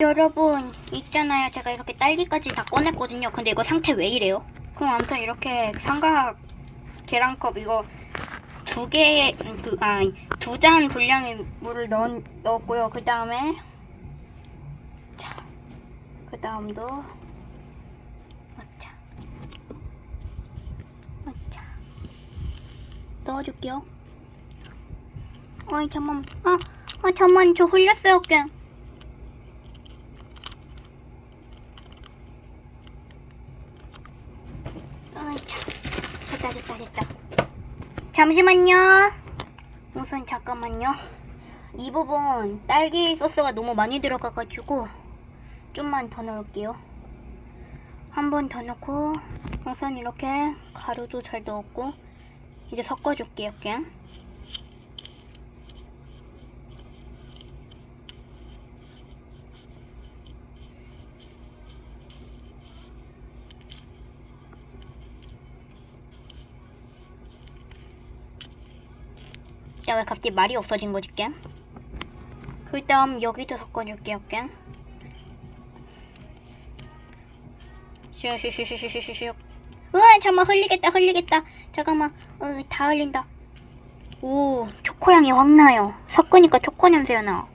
여러분 있잖아요. 제가 이렇게 딸기까지 다 꺼냈거든요. 근데 이거 상태 왜 이래요? 그럼 아무튼 이렇게 삼각 계란컵 이거 두 개, 그, 아, 두 잔 분량의 물을 넣, 넣었고요. 그 다음에, 자, 그 다음도, 자, 자, 넣어줄게요. 어이, 잠만, 아, 아, 잠만, 저 흘렸어요, 그냥. 어이, 자, 됐다, 됐다, 됐다. 잠시만요. 우선 잠깐만요. 이 부분 딸기 소스가 너무 많이 들어가가지고 좀만 더 넣을게요. 한 번 더 넣고 우선 이렇게 가루도 잘 넣었고 이제 섞어줄게요, 그냥. 야, 왜 갑자기 말이 없어진 거지, 깸? 그 다음 여기도 섞어줄게요, 깸. 슈슈슈슈슈슈슈. 으아, 잠깐만, 흘리겠다, 흘리겠다. 잠깐만, 어, 다 흘린다. 오, 초코향이 확 나요. 섞으니까 초코 냄새가 나.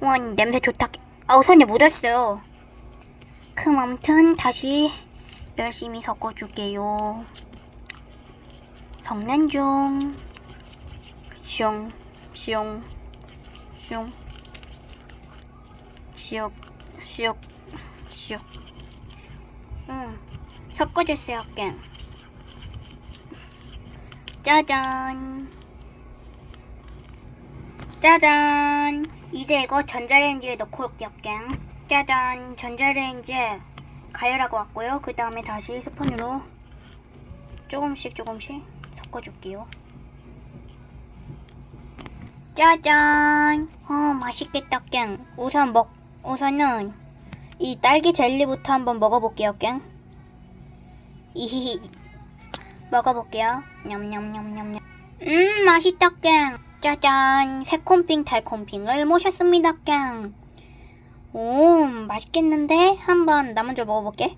우와, 냄새 좋다. 아우, 손에 묻었어요. 그럼 아무튼 다시 열심히 섞어줄게요. 섞는 중. 슝, 슝, 슝, 슉, 슉, 슉. 응, 섞어주세요, 깽. 짜잔. 짜잔. 이제 이거 전자레인지에 넣고 올게요, 깽. 짜잔. 전자레인지에 가열하고 왔고요. 그 다음에 다시 스푼으로 조금씩 조금씩 섞어줄게요. 짜잔. 어, 맛있겠다, 깽. 우선 먹, 우선은 이 딸기 젤리부터 한번 먹어볼게요, 깽. 이히히. 먹어볼게요. 냠냠냠냠냠. 음, 맛있다, 깽. 짜잔. 새콤핑 달콤핑을 모셨습니다, 깽. 오, 맛있겠는데? 한번 나 먼저 먹어볼게.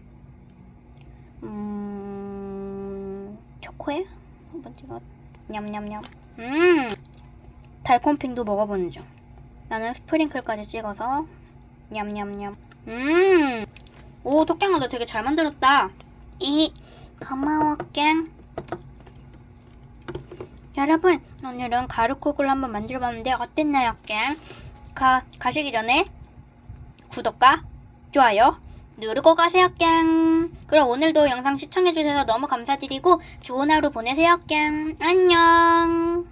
음, 초코에? 한번 찍어. 냠냠냠. 음. 달콤핑도 먹어보는 중. 나는 스프링클까지 찍어서 냠냠냠. 음, 오 토깽아 너 되게 잘 만들었다. 이 고마워 깽. 여러분 오늘은 가루국을 한번 만들어봤는데 어땠나요 깽? 가 가시기 전에 구독과 좋아요 누르고 가세요 깽. 그럼 오늘도 영상 시청해주셔서 너무 감사드리고 좋은 하루 보내세요 깽. 안녕.